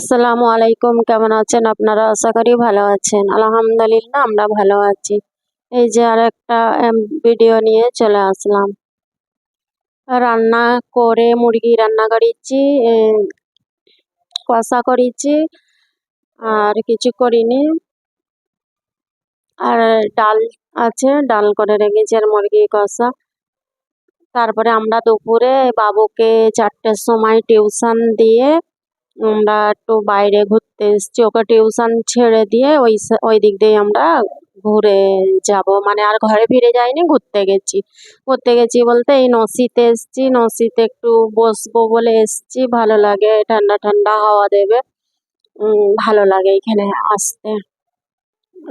আসসালামু আলাইকুম, কেমন আছেন? আপনারা আশা করি ভালো আছেন। আলহামদুলিল্লাহ, আমরা ভালো আছি। এই যে আর একটা ভিডিও নিয়ে চলে আসলাম। রান্না করে মুরগি রান্না করেছি কষা করেছি, আর কিছু করিনি। আর ডাল আছে, ডাল করে রেখেছি আর মুরগি কষা। তারপরে আমরা দুপুরে বাবুকে চারটের সময় টিউশন দিয়ে আমরা একটু বাইরে ঘুরতে এসেছি। ওকে টিউশন ছেড়ে দিয়ে ওই ওই দিক দিয়ে আমরা ঘুরে যাব। মানে আর ঘরে ফিরে যাইনি, ঘুরতে গেছি। ঘুরতে গেছি বলতে এই নসিতে এসছি। নসিতে একটু বসবো বলে এসছি। ভালো লাগে, ঠান্ডা ঠান্ডা হাওয়া দেবে। ভালো লাগে এখানে আসতে।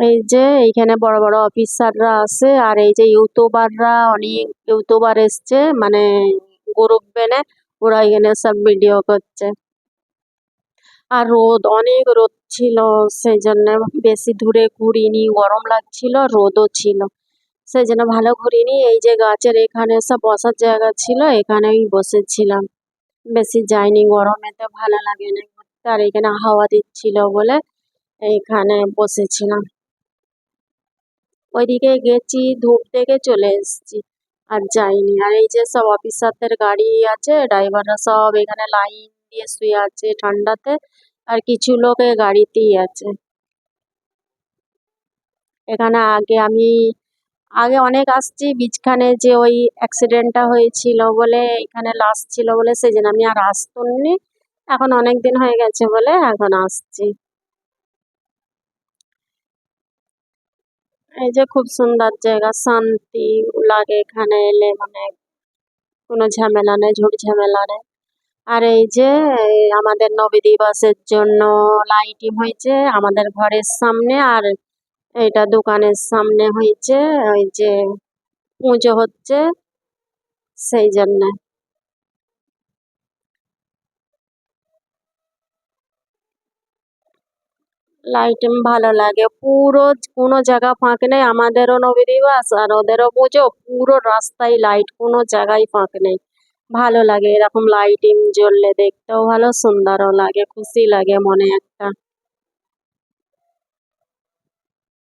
এই যে এইখানে বড় বড় অফিসাররা আছে আর এই যে ইউটিউবাররা, অনেক ইউটিউবার এসছে। মানে গ্রুপ বেনে ওরা এখানে সব ভিডিও করছে। আর রোদ, অনেক রোদ ছিল সেই জন্য বেশি দূরে ঘুরিনি, গরম লাগছিল, রোদও ছিল। সেই জন্য ভালো ঘুরিনি, এই যে গাছের এখানে সব বসার জায়গা ছিল, এখানেই বসেছিলাম। বেশি যাইনি গরমেতে ভালো লাগে না ঘুরতে আর এখানে হাওয়া দিচ্ছিল বলে এইখানে বসেছিলাম। ওইদিকে গেছি, ধূপ থেকে চলে এসেছি, আর যাইনি। আর এই যে সব অফিসারদের গাড়ি আছে ড্রাইভাররা সব এখানে লাইন দিয়ে শুয়ে আছে ঠান্ডাতে, আর কিছু লোক গাড়িতেই আছে। এখানে আগে আমি, আগে অনেক আসছি বীজখানে যে ওই অ্যাক্সিডেন্টটা হয়েছিল বলে, এখানে লাশ ছিল বলে জন্য আমি আর আসতুনি এখন অনেক দিন হয়ে গেছে বলে এখন আসছি। এই যে খুব সুন্দর জায়গা, শান্তি লাগে এখানে এলে মানে কোনো ঝামেলা নেই ঝুট ঝামেলা নেই। আর এই যে আমাদের নবী দিবসের জন্য লাইটিং হয়েছে, আমাদের ঘরের সামনে আর এটা দোকানের সামনে হয়েছে, ওই যে পুজো হচ্ছে সেই জন্য। লাইটিং ভালো লাগে, পুরো কোনো জায়গা ফাঁক নেই, আমাদেরও নবী দিবস আর ওদেরও পুজো, পুরো রাস্তায় লাইট কোনো জায়গায় ফাঁক নেই। ভালো লাগে এরকম লাইটিং জ্বললে দেখতেও ভালো সুন্দরও লাগে খুশি লাগে মনে একটা।